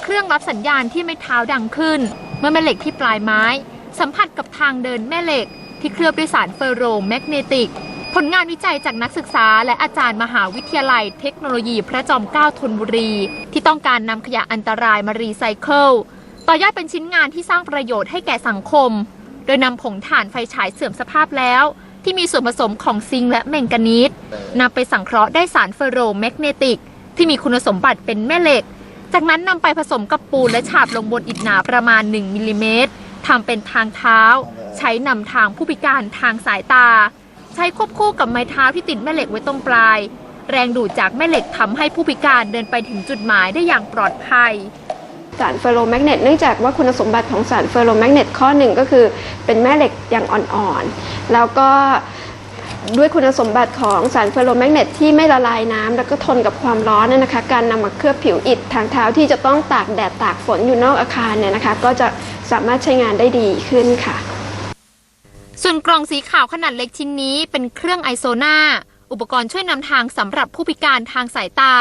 เครื่องรับสัญญาณที่ไม่เท้าดังขึ้น เมื่อแม่เหล็กที่ปลายไม้ สัมผัสกับทางเดินแม่เหล็ก ที่เคลือบด้วยสารเฟโรแมกเนติก ผลงานวิจัยจากนักศึกษา และอาจารย์มหาวิทยาลัยเทคโนโลยีพระจอมเกล้าธนบุรี ที่ต้องการนำขยะอันตรายมารีไซเคิลต่อยอดเป็นชิ้นงานที่สร้างประโยชน์ให้แก่สังคม โดยนำผงถ่านไฟฉายเสื่อมสภาพแล้ว ที่มีส่วนผสมของซิงและแมงกานีสนำไปสังเคราะห์ได้สารเฟโรแมกเนติก ที่มีคุณสมบัติเป็นแม่เหล็ก จากนั้นนำไปผสมกับปูนและฉาบลงบนอิฐหนาประมาณ 1มิลลิเมตรทำเป็นทางเท้า ใช้นำทางผู้พิการทางสายตา ใช้ควบคู่กับไม้เท้าที่ติดแม่เหล็กไว้ตรงปลาย แรงดูดจากแม่เหล็กทำให้ผู้พิการเดินไปถึงจุดหมายได้อย่างปลอดภัยสารเฟอร์โรแมกเนตเนื่องจากว่าคุณสมบัติของสารเฟอร์โรแมกเนตข้อหนึ่งก็คือเป็นแม่เหล็กอย่างอ่อนๆ แล้วก็ ด้วยคุณสมบัติของสารเฟอโรแมกเนตที่ไม่ละลายน้ำแล้วก็ทนกับความร้อนเนี่ยนะคะ การนำมาเคลือบผิวอิฐทางเท้าที่จะต้องตากแดดตากฝนอยู่นอกอาคารเนี่ยนะคะ ก็จะสามารถใช้งานได้ดีขึ้นค่ะ ส่วนกล่องสีขาวขนาดเล็กชิ้นนี้เป็นเครื่องไอโซนาอุปกรณ์ช่วยนำทางสำหรับผู้พิการทางสายตา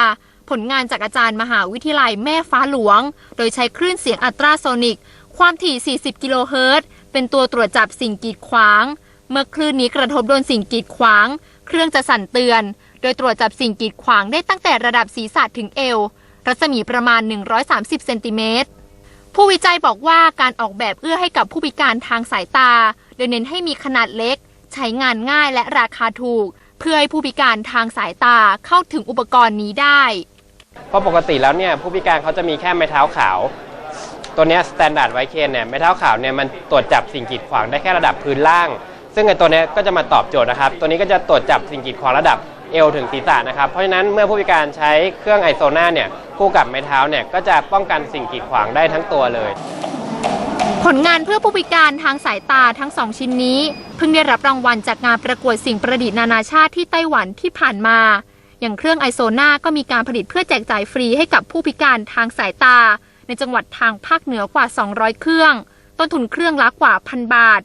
ผลงานจากอาจารย์มหาวิทยาลัยแม่ฟ้าหลวง โดยใช้คลื่นเสียงอัลตราโซนิก ความถี่ 40 กิโลเฮิรตซ์เป็นตัวตรวจจับสิ่งกีดขวาง เมื่อคลื่นนี้กระทบโดนสิ่งกีดขวาง เครื่องจะสั่นเตือน โดยตรวจจับสิ่งกีดขวางได้ตั้งแต่ระดับศีรษะถึงเอว รัศมีประมาณ 130 เซนติเมตร ผู้วิจัยบอกว่าการออกแบบเอื้อให้กับผู้พิการทางสายตา โดยเน้นให้มีขนาดเล็ก ใช้งานง่ายและราคาถูก เพื่อให้ผู้พิการทางสายตาเข้าถึงอุปกรณ์นี้ได้ เพราะปกติแล้วเนี่ยผู้พิการเขาจะมีแค่ไม้เท้าขาว ตัวเนี้สแตนดาร์ดไวเคนเนี่ยไม้เท้าขาวเนี่ยมันตรวจจับสิ่งกีดขวางได้แค่ระดับพื้นล่าง ซึ่งไอตัวนี้ก็จะมาตอบโจทย์นะครับ ตัวนี้ก็จะตรวจจับสิ่งกีดขวางระดับเอวถึงศีรษะนะครับ เพราะฉะนั้นเมื่อผู้พิการใช้เครื่องไอโซนาเนี่ยคู่กับไม้เท้าเนี่ยก็จะป้องกันสิ่งกีดขวางได้ทั้งตัวเลย ผลงานเพื่อผู้พิการทางสายตาทั้งสองชิ้นนี้ เพิ่งได้รับรางวัลจากงานประกวดสิ่งประดิษฐ์นานาชาติที่ไต้หวันที่ผ่านมา อย่างเครื่องไอโซนาก็มีการผลิตเพื่อแจกจ่ายฟรีให้กับผู้พิการทางสายตา ในจังหวัดทางภาคเหนือกว่า 200 เครื่อง ต้นทุนเครื่องละกว่าพันบาท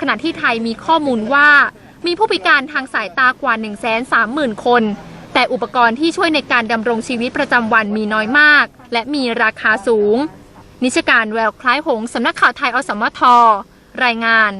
ขณะที่ไทยมีข้อมูลว่า มีผู้พิการทางสายตากว่า 130,000 คน แต่อุปกรณ์ที่ช่วยในการดำรงชีวิตประจำวันมีน้อยมาก และมีราคาสูง นิชการแววคล้ายหงสำนักข่าวไทยอสมทรายงาน